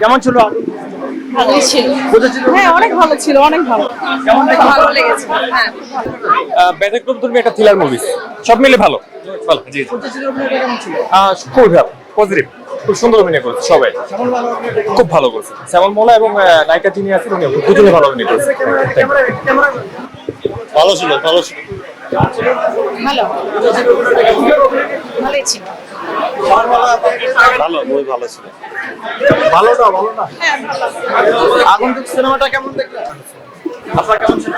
কেমন ছিল? ভালোই ছিল। হ্যাঁ অনেক ভালো ছিল অনেক ভালো। কেমন ভালো লেগেছে। হ্যাঁ ব্যতিক্রম তুমি একটা থ্রিলার মুভি সব মিলে ভালো। ভালো জি খুবই ভালো পজিটিভ খুব সুন্দর অভিনয় করেছে সবাই। কেমন ভালো অভিনয়টা খুব ভালো করেছে। শ্যামল মোলা এবং নায়িকা যিনি আছেন উনি দুজনে ভালো অভিনয় করেছে। ভালো ছিল ভালো ছিল। ভালো। ভালোই ছিল। ভালো খুবই ভালো ছিল। ভালো না ভালো না? আগন্তুক সিনেমাটা কেমন দেখলেন? আপনার কেমন ছিল?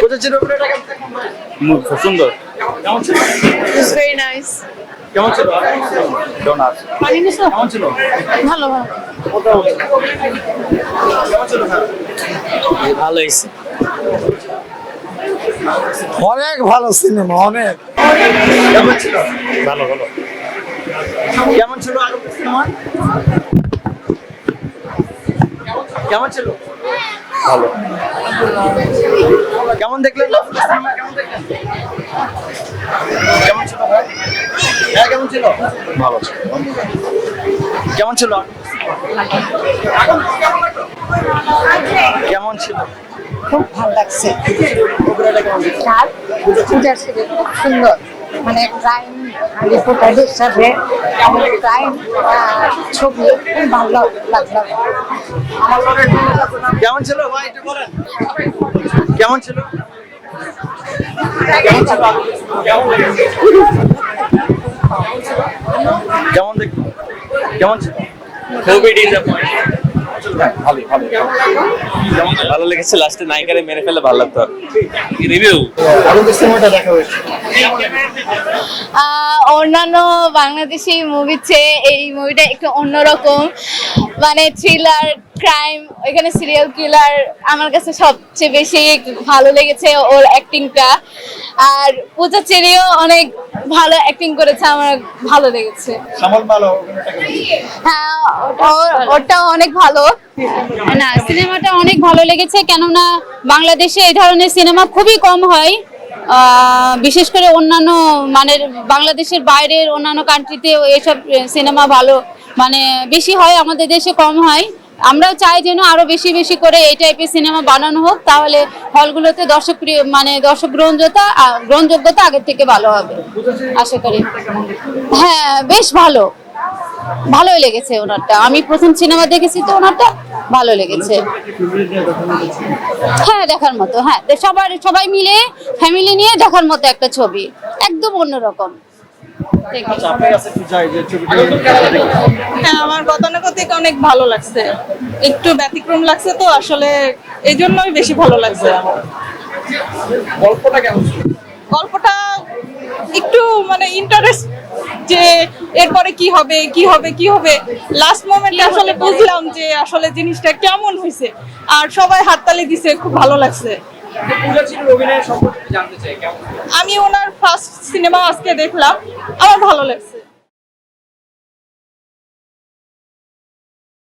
বুঝেছিল অভিনয়টা কেমন দেখলেন? খুব সুন্দর। কেমন ছিল? ইটস ভেরি নাইস কেমন ছিল? পানি নিছো কেমন ছিল? ভালো ভালো। কেমন ছিল? ভালো হয়েছে। অনেক ভালো সিনেমা অনেক। কেমন ছিল? ভালো ভালো। কেমন ছিল সিনেমা? কেমন ছিল? ভালো। কেমন দেখলেন? কেমন দেখলেন কেমন ছিল? ভাই হ্যাঁ কেমন ছিল? ভালো ছিল। কেমন ছিল? কেমন ছিল? খুব ভালো লাগছে। আর পূজার ছিল খুব সুন্দর। মানে ক্রাইম রিপোর্টার হিসাবে ক্রাইম ছবি খুব ভালো লাগল। কেমন ছিল? ভাই একটু বলেন কেমন ছিল? কেমন ছিল? কেমন দেখ কেমন ছিল? খুবই ভালো ভালো ভালো। লেগেছে লাস্টে নায়িকারে মেরে ফেলে ভালো লাগতো রিভিউ দেখা হয়েছে। অন্যান্য বাংলাদেশি মুভির চেয়ে এই মুভিটা একটু অন্যরকম। মানে থ্রিলার ক্রাইম এখানে সিরিয়াল কিলার আমার কাছে সবচেয়ে বেশি ভালো লেগেছে ওর অ্যাক্টিংটা আর পূজা চেরিও অনেক ভালো অ্যাক্টিং করেছে আমার ভালো লেগেছে। হ্যাঁ ওরটাও অনেক ভালো। না সিনেমাটা অনেক ভালো লেগেছে কেননা বাংলাদেশে এই ধরনের সিনেমা খুবই কম হয়। বিশেষ করে অন্যান্য মানে বাংলাদেশের বাইরের অন্যান্য কান্ট্রিতে এসব সিনেমা ভালো মানে বেশি হয় আমাদের দেশে কম হয়। আমরাও চাই যেন আরও বেশি বেশি করে এই টাইপের সিনেমা বানানো হোক, তাহলে হলগুলোতে দর্শক মানে দর্শক গ্রহণযোগ্যতা গ্রহণযোগ্যতা আগের থেকে ভালো হবে। আশা করি। হ্যাঁ বেশ ভালো। ভালোই লেগেছে ওনারটা। আমি প্রথম সিনেমা দেখেছি তো ওনারটা, ভালো লেগেছে। হ্যাঁ দেখার মতো। হ্যাঁ সবার, সবাই মিলে ফ্যামিলি নিয়ে দেখার মতো একটা ছবি। একদম অন্যরকম। হ্যাঁ আমার গতানুগতিক অনেক ভালো লাগছে। একটু ব্যতিক্রম লাগছে তো আসলে এই জন্যই বেশি ভালো লাগছে। আমার গল্পটা কেমন গল্পটা একটু মানে ইন্টারেস্ট যে এরপরে কি হবে কি হবে কি হবে। লাস্ট মোমেন্টে আসলে বুঝলাম যে আসলে জিনিসটা কেমন হয়েছে। আর সবাই হাততালি দিছে খুব ভালো লাগছে। আমি ওনার ফার্স্ট সিনেমা আজকে দেখলাম। আমার ভালো লাগছে।